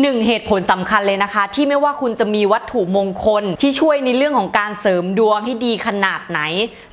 หนึ่งเหตุผลสำคัญเลยนะคะ ที่ไม่ว่าคุณจะมีวัตถุมงคลที่ช่วยในเรื่องของการเสริมดวงให้ดีขนาดไหน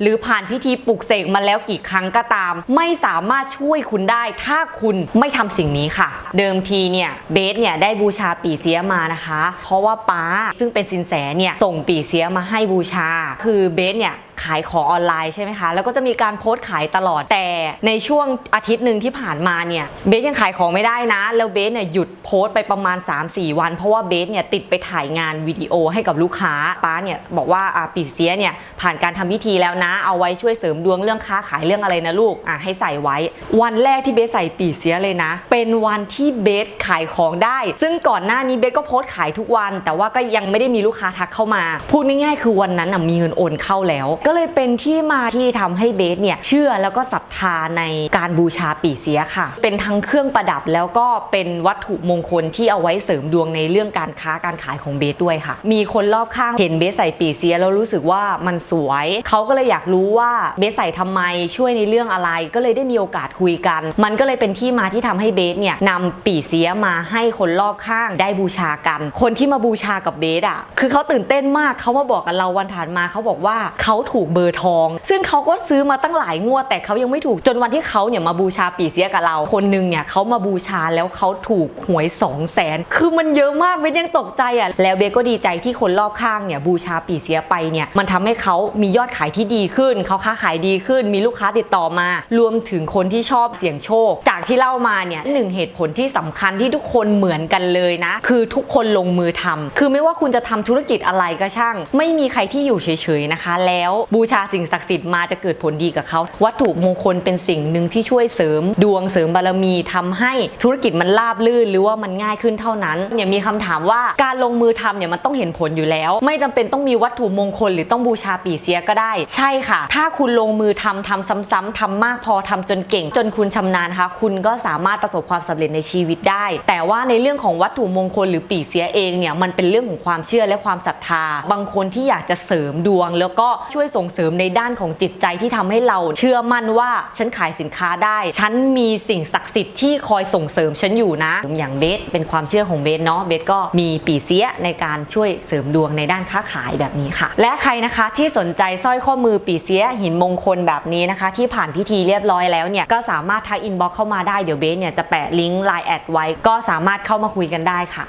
หรือผ่านพิธีปลุกเสกมาแล้วกี่ครั้งก็ตาม ไม่สามารถช่วยคุณได้ ถ้าคุณไม่ทำสิ่งนี้ค่ะ เดิมทีเนี่ยเบสเนี่ยได้บูชาปีเสียมานะคะ เพราะว่าป้าซึ่งเป็นสินแสเนี่ยส่งปีเสียมาให้บูชา คือเบสเนี่ยขายของออนไลน์ใช่ไหมคะ แล้วก็จะมีการโพสต์ขายตลอด แต่ในช่วงอาทิตย์หนึ่งที่ผ่านมาเนี่ยเบสยังขายของไม่ได้นะ แล้วเบสเนี่ยหยุดโพสต์ไปประมาณ 3-4 วัน เพราะว่าเบสเนี่ยติดไปถ่ายงานวิดีโอให้กับลูกค้าป้าเนี่ยบอกว่าอ่าปีเสียเนี่ยผ่านการทำพิธีแล้วนะ เอาไว้ช่วยเสริมดวงเรื่องค้าขายเรื่องอะไรนะลูกอะให้ใส่ไว้ วันแรกที่เบสใส่ปีเสียเลยนะ เป็นวันที่เบสขายของได้ ซึ่งก่อนหน้านี้เบสก็โพสต์ขายทุกวัน แต่ว่าก็ยังไม่ได้มีลูกค้าทักเข้ามาพูดง่ายๆคือวันนั้นน่ะมีเงินโอนเข้าแล้วก็เลยเป็นที่มาที่ทำให้เบสเนี่ยเชื่อแล้วก็ศรัทธาในการบูชาปีเสียค่ะ เป็นทั้งเครื่องประดับแล้วก็เป็นวัตถุมงคลที่เอาไว้เสริมดวงในเรื่องการค้าการขายของเบสด้วยค่ะ มีคนรอบข้างเห็นเบสใส่ปีเสียแล้วรู้สึกว่ามันสวย เขาก็เลยอยากรู้ว่าเบสใส่ทำไมช่วยในเรื่องอะไร ก็เลยได้มีโอกาสคุยกัน มันก็เลยเป็นที่มาที่ทำให้เบสเนี่ยนำปีเสียมาให้คนรอบข้างได้บูชากัน คนที่มาบูชากับเบสอะคือเขาตื่นเต้นมากเขามาบอกกับเราวันถัดมาเขาบอกว่าเขาถูถูกเบอร์ทอง ซึ่งเขาก็ซื้อมาตั้งหลายงวดแต่เขายังไม่ถูกจนวันที่เขาเนี่ยมาบูชาปีเสียกับเรา คนหนึงเนี่ยเขามาบูชาแล้วเขาถูกหวย2 0 0แสนคือมันเยอะมากเบสยังตกใจอะแล้วเบก็ดีใจที่คนรอบข้างเนี่ยบูชาปีเสียไปเนี่ยมันทำให้เขามียอดขายที่ดีขึ้นเขาค้าขายดีขึ้น มีลูกค้าติดต่อมา รวมถึงคนที่ชอบเสี่ยงโชค จากที่เล่ามาเนี่ยหนึ่งเหตุผลที่สำคัญที่ทุกคนเหมือนกันเลยนะ คือทุกคนลงมือทำคือไม่ว่าคุณจะทำธุรกิจอะไรก็ช่าง ไม่มีใครที่อยู่เฉยๆนะคะ แล้วบูชาสิ่งศักดิ์สิทธิ์มาจะเกิดผลดีกับเขา วัตถุมงคลเป็นสิ่งหนึ่งที่ช่วยเสริม ดวงเสริมบารมีทำให้ธุรกิจมันราบลื่น หรือว่ามันง่ายขึ้นเท่านั้นเนี่ยมีคำถามว่าการลงมือทำเนี่ยมันต้องเห็นผลอยู่แล้ว ไม่จำเป็นต้องมีวัตถุมงคล หรือต้องบูชาปีเสียก็ได้ ใช่ค่ะ ถ้าคุณลงมือทำทำซ้ำๆทำมากพอทำจนเก่ง จนคุณชำนาญนะคะคุณก็สามารถประสบความสำเร็จในชีวิตได้ แต่ว่าในเรื่องของวัตถุมงคล หรือปีเสียเองเนี่ยมันเป็นเรื่องของความเชื่อและความศรัทธา บางคนที่อยากจะเสริมดวง แล้วก็ช่วยส่งเสริมในด้านของจิตใจที่ทำให้เราเชื่อมั่นว่าฉันขายสินค้าได้ ฉันมีสิ่งศักดิ์สิทธิ์ที่คอยส่งเสริมฉันอยู่นะ อย่างเบสเป็นความเชื่อของเบสเนาะเบสก็มีปีเสียในการช่วยเสริมดวงในด้านค้าขายแบบนี้ค่ะ และใครนะคะที่สนใจสร้อยข้อมือปีเสียหินมงคลแบบนี้นะคะ ที่ผ่านพิธีเรียบร้อยแล้วเนี่ยก็สามารถทักอินบ็อกเข้ามาได้เดี๋ยวเบสเนี่ยจะแปะลิงก์ไลน์แอดไว้ก็สามารถเข้ามาคุยกันได้ค่ะ